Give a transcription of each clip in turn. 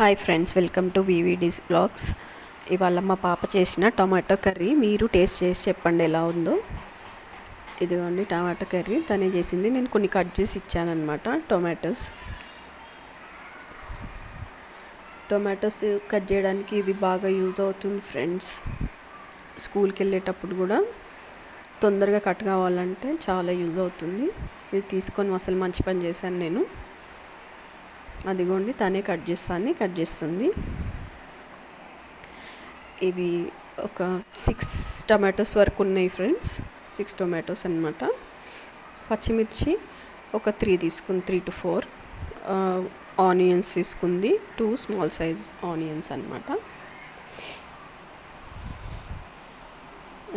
Hi friends welcome to వివిడీస్ blogs ఇవాళ మా పాప చేసిన టమాటో కర్రీ మీరు టేస్ట్ చేసి చెప్పండి ఎలా ఉందో. ఇదిగోండి టమాటో కర్రీ తనే చేసింది. నేను కొన్ని కట్ చేసి ఇచ్చానమాట టొమాటోస్. టొమాటోస్ కట్ చేయడానికి ఇది బాగా యూజ్ అవుతుంది ఫ్రెండ్స్ స్కూల్కి వెళ్ళేటప్పుడు కూడా తొందరగా కట్ కావాలంటే చాలా యూజ్ అవుతుంది. ఇది తీసుకొని అసలు మంచి పని చేశాను నేను. అదిగోండి తనే కట్ చేస్తాను కట్ చేస్తుంది. ఇవి ఒక సిక్స్ టమాటోస్ వరకు ఉన్నాయి ఫ్రెండ్స్ సిక్స్ టొమాటోస్ అనమాట పచ్చిమిర్చి ఒక త్రీ తీసుకుంది త్రీ టు ఫోర్ ఆనియన్స్ తీసుకుంది టూ స్మాల్ సైజ్ ఆనియన్స్ అనమాట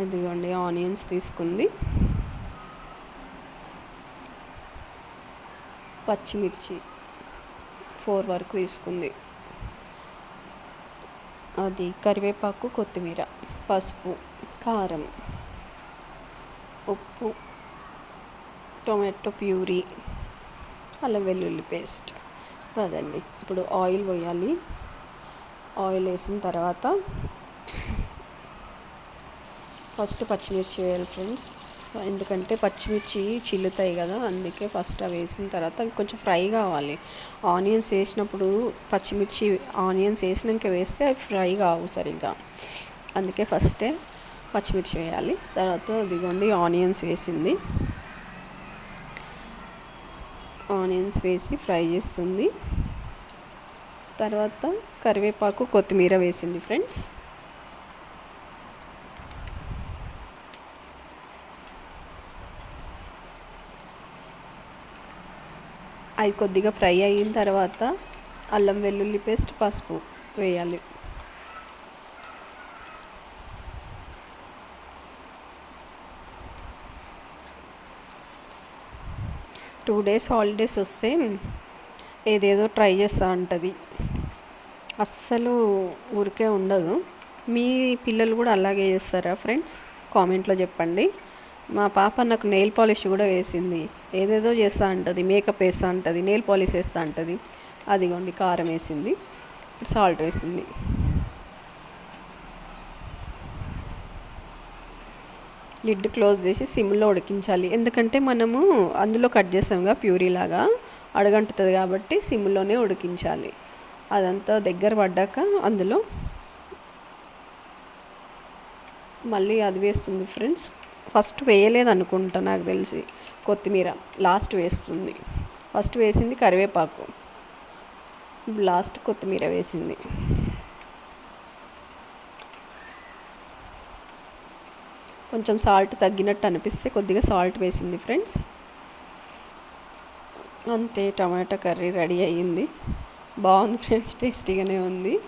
ఇదిగోండి ఆనియన్స్ తీసుకుంది. పచ్చిమిర్చి ఫోర్ వరకు తీసుకుంది. అది కరివేపాకు కొత్తిమీర పసుపు కారం ఉప్పు టొమాటో ప్యూరీ అల్లం వెల్లుల్లి పేస్ట్. అదండి. ఇప్పుడు ఆయిల్ పోయాలి. ఆయిల్ వేసిన తర్వాత ఫస్ట్ పచ్చిమిర్చి వేయాలి ఫ్రెండ్స్. ఎందుకంటే పచ్చిమిర్చి చిల్లుతాయి కదా అందుకే ఫస్ట్ అవి వేసిన తర్వాత అవి కొంచెం ఫ్రై కావాలి. ఆనియన్స్ వేసినప్పుడు పచ్చిమిర్చి ఆనియన్స్ వేసినాక వేస్తే అవి ఫ్రై కావు సరిగ్గా. అందుకే ఫస్టే పచ్చిమిర్చి వేయాలి. తర్వాత ఇదిగోండి ఆనియన్స్ వేసింది. ఆనియన్స్ వేసి ఫ్రై చేస్తుంది. తర్వాత కరివేపాకు కొత్తిమీర వేసింది ఫ్రెండ్స్. అవి కొద్దిగా ఫ్రై అయిన తర్వాత అల్లం వెల్లుల్లి పేస్ట్ పసుపు వేయాలి. టూ డేస్ హాలిడేస్ వస్తే ఏదేదో ట్రై చేస్తూ ఉంటుంది. అస్సలు ఊరికే ఉండదు. మీ పిల్లలు కూడా అలాగే చేస్తారా ఫ్రెండ్స్? కామెంట్లో చెప్పండి. మా పాప నాకు నెయిల్ పాలిష్ కూడా వేసింది. ఏదేదో చేస్తా అంటది మేకప్ వేస్తా ఉంటుంది నెయిల్ పాలిష్ వేస్తా ఉంటుంది. అదిగోండి కారం వేసింది సాల్ట్ వేసింది. లిడ్ క్లోజ్ చేసి సిమ్లో ఉడికించాలి. ఎందుకంటే మనము అందులో కట్ చేసాంగా ప్యూరీ లాగా. అడగంటుతుంది కాబట్టి సిమ్లోనే ఉడికించాలి. అదంతా దగ్గర పడ్డాక అందులో మళ్ళీ అది వేస్తుంది ఫ్రెండ్స్. ఫస్ట్ వేయలేదు అనుకుంటా నాకు తెలిసి. కొత్తిమీర లాస్ట్ వేస్తుంది. ఫస్ట్ వేసింది కరివేపాకు. లాస్ట్ కొత్తిమీర వేసింది. కొంచెం సాల్ట్ తగ్గినట్టు అనిపిస్తే కొద్దిగా సాల్ట్ వేసింది ఫ్రెండ్స్. అంతే టమాటా కర్రీ రెడీ అయ్యింది. బాగుంది ఫ్రెండ్స్ టేస్టీగానే ఉంది.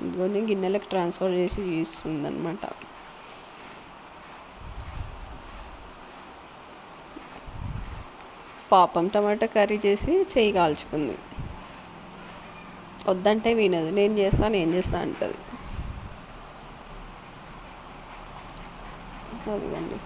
ఇదిగోని గిన్నెలకు ట్రాన్స్ఫర్ చేసి ఇస్తుంది అనమాట పాపం టమాటా కర్రీ చేసి చేయి కాల్చుకుంది. వద్దంటే వినదు. నేను చేస్తాను నేను చేస్తా అంటది. అదిగండి.